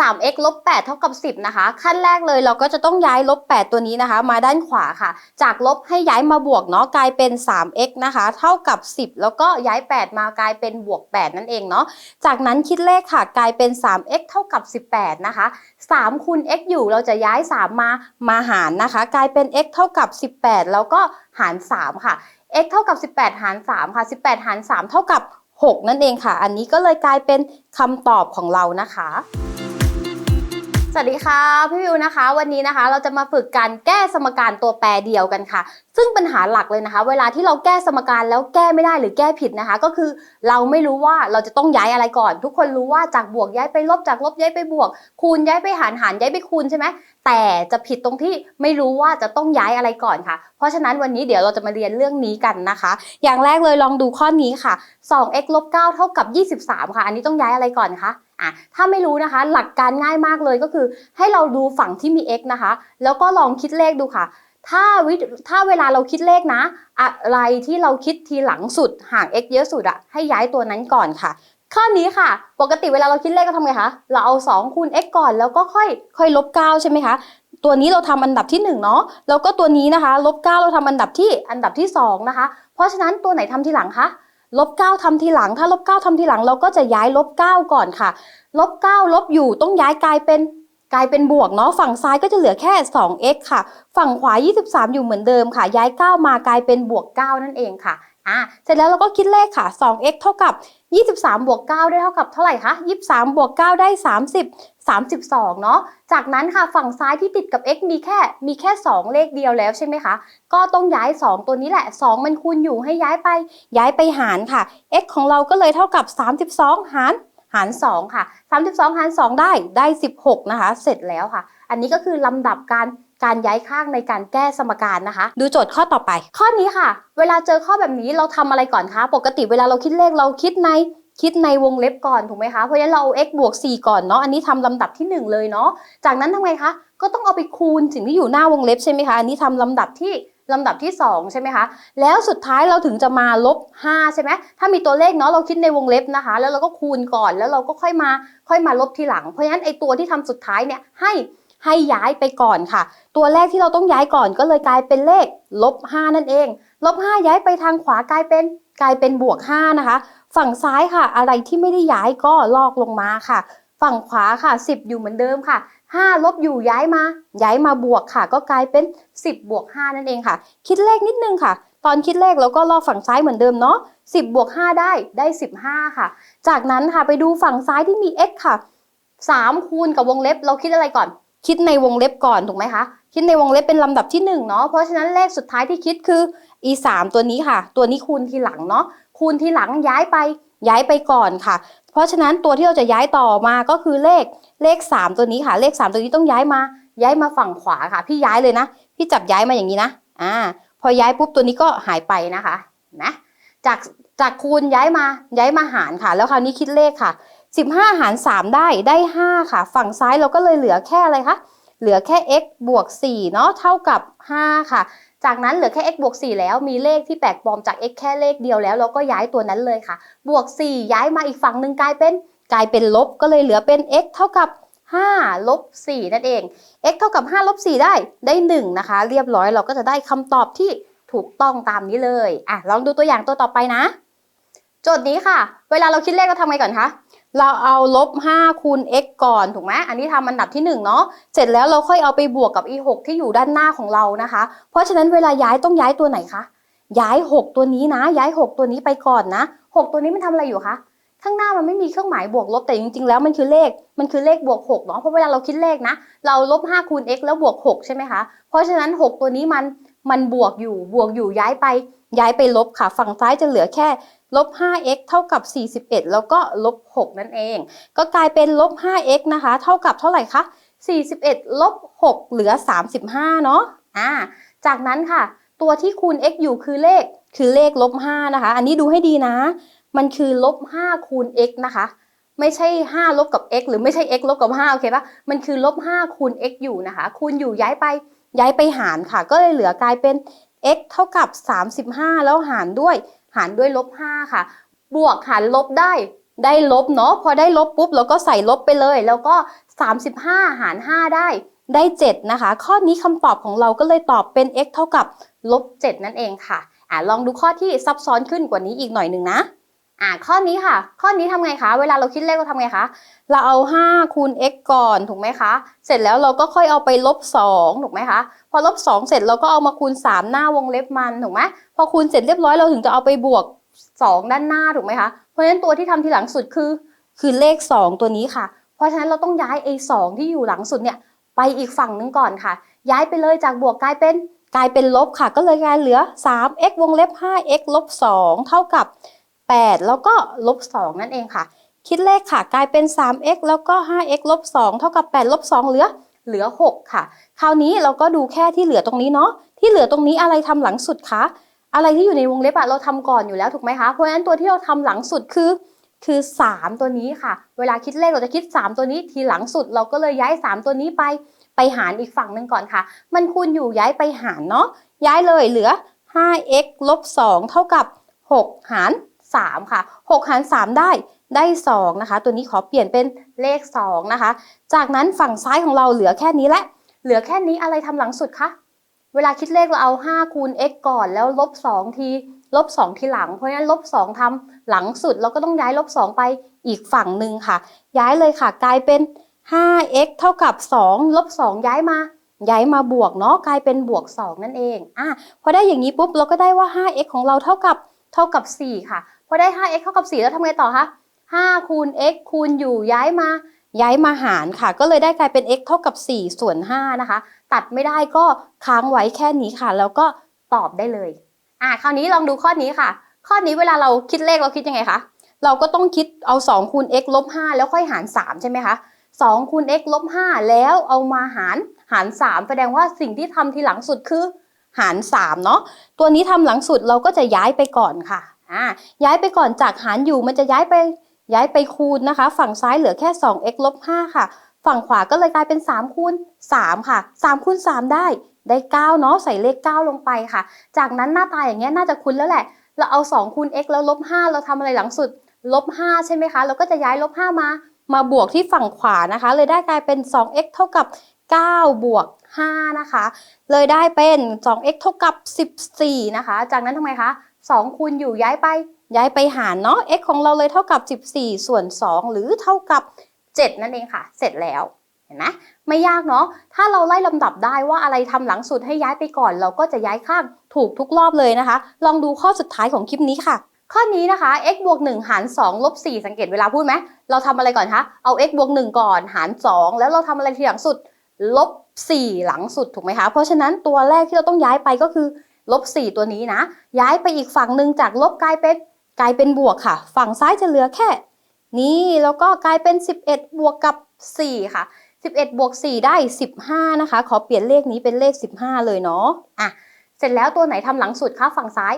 3x ลบ8เท่ากับ 10 นะคะ ขั้นแรกเลยเราก็จะต้องย้ายลบ 8 ตัวนี้นะคะ มาด้านขวาค่ะ จากลบให้ย้ายมาบวกเนาะกลายเป็น 3x นะคะ เท่ากับ 10 แล้วก็ย้าย 8 มากลายเป็นบวก 8 นั่นเองเนาะจากนั้นคิดเลขค่ะ กลายเป็น 3x เท่ากับ 18 นะคะ 3 คูณ x อยู่เราจะย้าย 3 มามาหารนะคะ กลายเป็น x เท่ากับ 18 แล้วก็หาร 3 ค่ะ x เท่ากับ 18 หาร 3 ค่ะ 18 หาร 3 เท่ากับ 6 นั่นเองค่ะ อันนี้ก็เลยกลายเป็นคำตอบของเรานะคะ สวัสดีค่ะพี่วิวนะคะ วันนี้นะคะเราจะมาฝึกการแก้สมการตัวแปรเดียวกันค่ะ ซึ่งปัญหาหลักเลยนะคะ เวลาที่เราแก้สมการแล้วแก้ไม่ได้หรือแก้ผิดนะคะ ก็คือเราไม่รู้ว่าเราจะต้องย้ายอะไรก่อน ทุกคนรู้ว่าจากบวกย้ายไปลบจากลบย้ายไปบวก คูณย้ายไปหารหารย้ายไปคูณใช่ไหมแต่จะผิดตรงที่ไม่รู้ว่าจะต้องย้ายอะไรก่อนค่ะ เพราะฉะนั้นวันนี้เดี๋ยวเราจะมาเรียนเรื่องนี้กันนะคะ อย่างแรกเลยลองดูข้อนี้ค่ะ 2x ลบ9เท่ากับ 23 ค่ะ อันนี้ต้องย้ายอะไรก่อนคะ อะถ้าไม่รู้นะคะ หลักการง่ายมากเลยก็คือ ให้เราดูฝั่งที่มี x นะคะ แล้วก็ลองคิดเลขดูค่ะ ถ้าวิถ้าเวลาเราคิดเลขนะ อะไรที่เราคิดทีหลังสุดห่าง x เยอะสุดอะให้ย้ายตัวนั้นก่อนค่ะ ข้อนี้ค่ะ ปกติเวลาเราคิดเลขก็ทำไงคะเราเอา 2 คูณ x ก่อนแล้วก็ค่อยค่อยลบ 9 ใช่ไหมคะตัวนี้เราทำอันดับที่1เนาะแล้วก็ตัวนี้นะคะลบ9เราทำอันดับที่อันดับที่2นะคะเพราะฉะนั้นตัวไหนทำทีหลังคะ ลบเก้าทำทีหลัง ถ้าลบเก้าทำทีหลังเราก็จะย้ายลบเก้าก่อนค่ะ ลบเก้าลบอยู่ต้องย้ายกลายเป็นกลายเป็นบวกเนาะฝั่งซ้ายก็จะเหลือแค่ 2x ค่ะ ฝั่งขวา 23 อยู่เหมือนเดิมค่ะ ย้าย 9 มากลายเป็นบวก 9 นั่นเองค่ะ อะเสร็จแล้วเราก็คิดเลขค่ะ 2x เท่ากับ 23 บวก 9 ได้เท่ากับเท่าไหร่คะ23 บวก 9 ได้ 30 32 เนาะ จากนั้นค่ะฝั่งซ้ายที่ติดกับ x มีแค่ มีแค่ 2 เลขเดียวแล้วใช่ไหมคะ ก็ต้องย้าย 2 ตัวนี้แหละ 2 มันคูณอยู่ให้ย้ายไป ย้ายไปหารค่ะ x ของเราก็เลยเท่ากับ 32 หารหาร 2 ค่ะ 32 หาร 2 ได้ ได้ 16 นะคะ เสร็จแล้วค่ะ อันนี้ก็คือลำดับการ การย้ายข้างในการแก้สมการนะคะ ดูโจทย์ข้อต่อไป ข้อนี้ค่ะ เวลาเจอข้อแบบนี้เราทำอะไรก่อนคะ ปกติเวลาเราคิดเลขเราคิดในคิดในวงเล็บก่อนถูกไหมคะ เพราะฉะนั้นเราเอา x บวก 4 ก่อนเนาะ อันนี้ทำลำดับที่ 1 เลยเนาะ จากนั้นทำไงคะ ก็ต้องเอาไปคูณสิ่งที่อยู่หน้าวงเล็บใช่ไหมคะ อันนี้ทำลำดับที่ลำดับที่ 2 ใช่ไหมคะ แล้วสุดท้ายเราถึงจะมาลบ 5 ใช่ไหม ถ้ามีตัวเลขเนาะเราคิดในวงเล็บนะคะ แล้วเราก็คูณก่อน แล้วเราก็ค่อยมา ค่อยมาลบทีหลัง เพราะฉะนั้นไอตัวที่ทำสุดท้ายเนี่ยให้ ให้ย้ายไปก่อนค่ะ ตัวแรกที่เราต้องย้ายก่อนก็เลยกลายเป็นเลขลบ5นั่นเองลบ5ย้ายไปทางขวากลายเป็นกลายเป็นบวก5นะคะ ฝั่งซ้ายค่ะ อะไรที่ไม่ได้ย้ายก็ลอกลงมาค่ะ ฝั่งขวาค่ะ 10 อยู่เหมือนเดิมค่ะ5ลบอยู่ย้ายมา ย้ายมาบวกค่ะ ก็กลายเป็น 10 บวก 5 นั่นเองค่ะ คิดเลขนิดนึงค่ะ ตอนคิดเลขเราก็ลอกฝั่งซ้ายเหมือนเดิมเนาะ10 บวก 5 ได้ได้ 15 ค่ะ จากนั้นค่ะไปดูฝั่งซ้ายที่มี x ค่ะ 3 คูณกับวงเล็บเราคิดอะไรก่อน คิดในวงเล็บก่อนถูกไหมคะคิดในวงเล็บเป็นลำดับที่1เนาะเพราะฉะนั้นเลขสุดท้ายที่คิดคือ e 3ตัวนี้ค่ะ ตัวนี้คูณทีหลังเนาะคูณทีหลังย้ายไปย้ายไปก่อนค่ะ เพราะฉะนั้นตัวที่เราจะย้ายต่อมาก็คือเลขเลข 3 ตัวนี้ค่ะ เลข 3 ตัวนี้ต้องย้ายมา ย้ายมาฝั่งขวาค่ะ พี่ย้ายเลยนะ พี่จับย้ายมาอย่างนี้นะอ่าพอย้ายปุ๊บตัวนี้ก็หายไปนะคะนะจากจากคูณย้ายมาย้ายมาหารค่ะ แล้วคราวนี้คิดเลขค่ะ 15 หาร 3 ได้ได้ 5 ค่ะ ฝั่งซ้ายเราก็เลยเหลือแค่อะไรคะ เหลือแค่ x บวก4เนาะเท่ากับ 5 ค่ะ จากนั้นเหลือแค่ x บวก4แล้วมีเลขที่แปลกปลอมจาก x แค่เลขเดียวแล้ว เราก็ย้ายตัวนั้นเลยค่ะ บวก 4 ย้ายมาอีกฝั่งหนึ่งกลายเป็นกลายเป็นลบก็เลยเหลือเป็น x เท่ากับ5ลบ4นั่นเอง x เท่ากับ5ลบ4ได้ได้ 1 นะคะ เรียบร้อยเราก็จะได้คำตอบที่ถูกต้องตามนี้เลยอะลองดูตัวอย่างตัวต่อไปนะ โจทย์นี้ค่ะ เวลาเราคิดเลขเราทำไงก่อนคะ เราเอาลบ5คูณ x ก่อนถูกไหมอันนี้ทำอันดับที่1เนาะเสร็จแล้วเราค่อยเอาไปบวกกับ e 6ที่อยู่ด้านหน้าของเรานะคะ เพราะฉะนั้นเวลาย้ายต้องย้ายตัวไหนคะย้าย 6 ตัวนี้นะ ย้าย 6 ตัวนี้ไปก่อนนะ 6 ตัวนี้มันทำอะไรอยู่คะข้างหน้ามันไม่มีเครื่องหมายบวกลบแต่จริงๆ แล้วมันคือเลขมันคือเลขบวก6เนาะเพราะเวลาเราคิดเลขนะ เราลบ5คูณ x แล้วบวก 6 ใช่ไหมคะ เพราะฉะนั้น 6 ตัวนี้มันมันบวกอยู่บวกอยู่ย้ายไป ย้ายไปลบค่ะ ฝั่งซ้ายจะเหลือแค่ลบ 5x เท่ากับ 41 แล้วก็ลบ 6 นั่นเอง ก็กลายเป็นลบ 5x นะคะ เท่ากับเท่าไหร่คะ 41 ลบ 6 เหลือ 35 เนาะอ่า จากนั้นค่ะ ตัวที่คูณ x อยู่คือเลข คือเลขลบ 5 นะคะ อันนี้ดูให้ดีนะ มันคือลบ 5 คูณ x นะคะ ไม่ใช่ 5 ลบกับ x หรือไม่ใช่ x ลบกับ 5 โอเคปะมันคือลบ 5 คูณ x อยู่นะคะ คูณอยู่ย้ายไปย้ายไปหารค่ะ ก็เลยเหลือกลายเป็น x เท่ากับ 35 แล้วหารด้วย หารด้วยลบ5ค่ะ บวกหารลบได้ ได้ลบเนาะ พอได้ลบปุ๊บเราก็ใส่ลบไปเลย แล้วก็ 35 หาร 5 ได้ ได้ 7 นะคะ ข้อนี้คำตอบของเราก็เลยตอบเป็น x เท่ากับลบ 7 นั่นเองค่ะ อ่าลองดูข้อที่ซับซ้อนขึ้นกว่านี้อีกหน่อยหนึ่งนะ อ่าข้อนี้ค่ะ ข้อนี้ทำไงคะ เวลาเราคิดเลขเราทำไงคะ เราเอา 5 คูณ x ก่อนถูกไหมคะ เสร็จแล้วเราก็ค่อยเอาไปลบ2ถูกไหมคะ พอลบ2เสร็จเราก็เอามาคูณ 3 หน้าวงเล็บมันถูกไหมพอคูณเสร็จเรียบร้อยเราถึงจะเอาไปบวก 2 ด้านหน้าถูกไหมคะ เพราะฉะนั้นตัวที่ทำทีหลังสุดคือ คือเลข 2 ตัวนี้ค่ะ เพราะฉะนั้นเราต้องย้ายไอ้สที่อยู่หลังสุดเนี่ยไปอีกฝั่งนึงก่อนค่ะ ย้ายไปเลยจากบวกกลายเป็นกลายเป็นลบค่ะ ก็เลยกลายเหลือ 3x วงเล็บ 5x ลบ2เท่ากับ 8 แล้วก็ลบ2นั่นเองค่ะ คิดเลขค่ะ กลายเป็น 3x แล้วก็ 5x ลบ2เท่ากับ8ลบ2เหลือเหลือ 6 ค่ะ คราวนี้เราก็ดูแค่ที่เหลือตรงนี้เนาะที่เหลือตรงนี้อะไรทำหลังสุดคะอะไรที่อยู่ในวงเล็บอะเราทำก่อนอยู่แล้วถูกไหมคะเพราะฉะนั้นตัวที่เราทำหลังสุดคือคือ 3 ตัวนี้ค่ะ เวลาคิดเลขเราจะคิด 3 ตัวนี้ทีหลังสุด เราก็เลยย้าย 3 ตัวนี้ไปไปหารอีกฝั่งหนึ่งก่อนค่ะ มันคูณอยู่ย้ายไปหารเนาะย้ายเลยเหลือ 5x ลบ2เท่ากับ 6 หาร 3 ค่ะ 6 หาร 3 ได้ได้ 2 นะคะ ตัวนี้ขอเปลี่ยนเป็นเลข 2 นะคะ จากนั้นฝั่งซ้ายของเราเหลือแค่นี้แหละเหลือแค่นี้อะไรทำหลังสุดคะเวลาคิดเลขเราเอา 5 คูณ x ก่อนแล้วลบ 2 ทีลบ 2 ทีหลัง เพราะฉะนั้นลบ 2ทำหลังสุดเราก็ต้องย้ายลบ 2 ไปอีกฝั่งหนึ่งค่ะ ย้ายเลยค่ะกลายเป็น 5x เท่ากับ 2 ลบ 2 ย้ายมา ย้ายมาบวกเนาะกลายเป็นบวก 2 นั่นเองอะพอได้อย่างนี้ปุ๊บเราก็ได้ว่า 5x ของเราเท่ากับเท่ากับ 4 ค่ะ พอได้ 5x เท่ากับ 4 แล้วทำไงต่อคะ5คูณ x คูณอยู่ย้ายมาย้ายมาหารค่ะ ก็เลยได้กลายเป็น x เท่ากับ 4 ส่วน 5 นะคะ ตัดไม่ได้ก็ค้างไว้แค่นี้ค่ะ แล้วก็ตอบได้เลยอะคราวนี้ลองดูข้อนี้ค่ะ ข้อนี้เวลาเราคิดเลขเราคิดยังไงคะเราก็ต้องคิดเอา 2 คูณ x ลบ 5 แล้วค่อยหาร 3 ใช่ไหมคะ2คูณ x ลบ 5 แล้วเอามาหารหาร 3 แสดงว่าสิ่งที่ทำทีหลังสุดคือหาร 3 เนาะตัวนี้ทำหลังสุดเราก็จะย้ายไปก่อนค่ะ อ่าย้ายไปก่อนจากหารอยู่มันจะย้ายไปย้ายไปคูณนะคะ ฝั่งซ้ายเหลือแค่ 2x ลบ5ค่ะ ฝั่งขวาก็เลยกลายเป็น 3 คูณ 3 ค่ะ3คูณ 3 ได้ ได้9เนาะใส่เลข 9 ลงไปค่ะ จากนั้นหน้าตาอย่างเงี้ยน่าจะคุ้นแล้วแหละ เราเอา 2 คูณ x แล้วลบ 5 เราทำอะไรหลังสุด ลบ 5 ใช่ไหมคะ เราก็จะย้ายลบ 5 มา มาบวกที่ฝั่งขวานะคะ เลยได้กลายเป็น 2x เท่ากับ 9 บวก 5 นะคะ เลยได้เป็น 2x เท่ากับ 14 นะคะ จากนั้นทำไมคะ 2คูณอยู่ย้ายไปย้ายไปหารเนาะ x ของเราเลยเท่ากับ 14 ส่วน 2 หรือเท่ากับ 7 นั่นเองค่ะ เสร็จแล้วเห็นไหมไม่ยากเนาะถ้าเราไล่ลำดับได้ว่าอะไรทำหลังสุดให้ย้ายไปก่อน เราก็จะย้ายข้างถูกทุกรอบเลยนะคะ ลองดูข้อสุดท้ายของคลิปนี้ค่ะ ข้อนี้นะคะ x บวก1หาร2ลบ4สังเกตเวลาพูดไหมเราทำอะไรก่อนคะเอา x บวก1ก่อนหาร 2 แล้วเราทำอะไรทีหลังสุดลบ4หลังสุดถูกไหมคะเพราะฉะนั้นตัวแรกที่เราต้องย้ายไปก็คือ ลบ4ตัวนี้นะ ย้ายไปอีกฝั่งหนึ่งจากลบกลายเป็นกลายเป็นบวกค่ะ ฝั่งซ้ายจะเหลือแค่ นี่แล้วก็กลายเป็น 11 บวกกับ 4 ค่ะ 11 บวก 4 ได้ 15 นะคะ ขอเปลี่ยนเลขนี้เป็นเลข 15 เลยเนาะอะเสร็จแล้วตัวไหนทำหลังสุดคะฝั่งซ้าย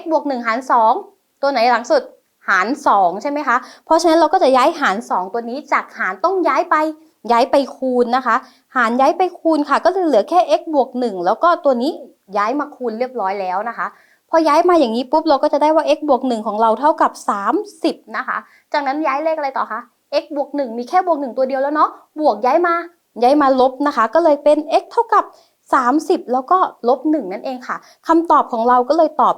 x บวก1หาร 2 ตัวไหนหลังสุดหาร 2 ใช่ไหมคะ เพราะฉะนั้นเราก็จะย้ายหาร 2 ตัวนี้จากหารต้องย้ายไปย้ายไปคูณนะคะ หารย้ายไปคูณค่ะ ก็จะเหลือแค่ x บวก1แล้วก็ตัวนี้ ย้ายมาคูณเรียบร้อยแล้วนะคะ พอย้ายมาอย่างนี้ปุ๊บเราก็จะได้ว่า x บวก1ของเราเท่ากับ 30 นะคะ จากนั้นย้ายเลขอะไรต่อคะ x บวก1มีแค่บวก1ตัวเดียวแล้วเนาะบวกย้ายมาย้ายมาลบนะคะ ก็เลยเป็น x เท่ากับ 30 แล้วก็ลบ1นั่นเองค่ะคำตอบของเราก็เลยตอบ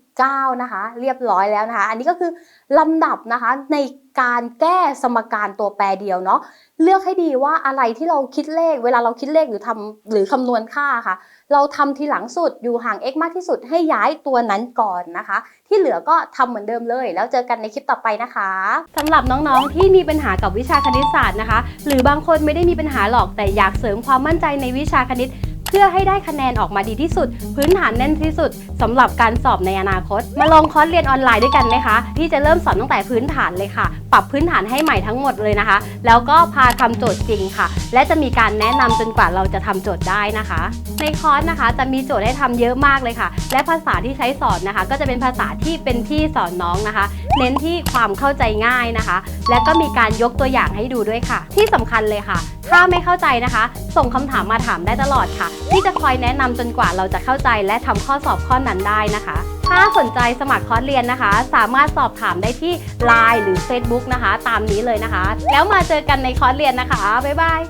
29 นะคะ เรียบร้อยแล้วนะคะ อันนี้ก็คือลำดับนะคะในการแก้สมการตัวแปรเดียวเนาะเลือกให้ดีว่าอะไรที่เราคิดเลข เวลาเราคิดเลขหรือทำหรือคำนวณค่าค่ะ เราทำทีหลังสุดอยู่ห่าง x มากที่สุดให้ย้ายตัวนั้นก่อนนะคะ ที่เหลือก็ทำเหมือนเดิมเลย แล้วเจอกันในคลิปต่อไปนะคะสำหรับน้องๆที่มีปัญหากับวิชาคณิตศาสตร์นะคะ หรือบางคนไม่ได้มีปัญหาหรอกแต่อยากเสริมความมั่นใจในวิชาคณิต เพื่อให้ได้คะแนนออกมาดีที่สุด พื้นฐานแน่นที่สุดสำหรับการสอบในอนาคต มาลองคอร์สเรียนออนไลน์ด้วยกันไหมคะที่จะเริ่มสอนตั้งแต่พื้นฐานเลยค่ะ ปรับพื้นฐานให้ใหม่ทั้งหมดเลยนะคะ แล้วก็พาทำโจทย์จริงค่ะ และจะมีการแนะนำจนกว่าเราจะทำโจทย์ได้นะคะ ในคอร์สนะคะ จะมีโจทย์ให้ทำเยอะมากเลยค่ะ และภาษาที่ใช้สอนนะคะ ก็จะเป็นภาษาที่เป็นที่สอนน้องนะคะ เน้นที่ความเข้าใจง่ายนะคะ และก็มีการยกตัวอย่างให้ดูด้วยค่ะ ที่สำคัญเลยค่ะ ถ้าไม่เข้าใจนะคะ ส่งคำถามมาถามได้ตลอดค่ะ ที่จะคอยแนะนำจนกว่าเราจะเข้าใจและทำข้อสอบข้อนั้นได้นะคะ ถ้าสนใจสมัครคอร์สเรียนนะคะ สามารถสอบถามได้ที่ Line หรือ Facebook นะคะ ตามนี้เลยนะคะ แล้วมาเจอกันในคอร์สเรียนนะคะ บ๊ายบาย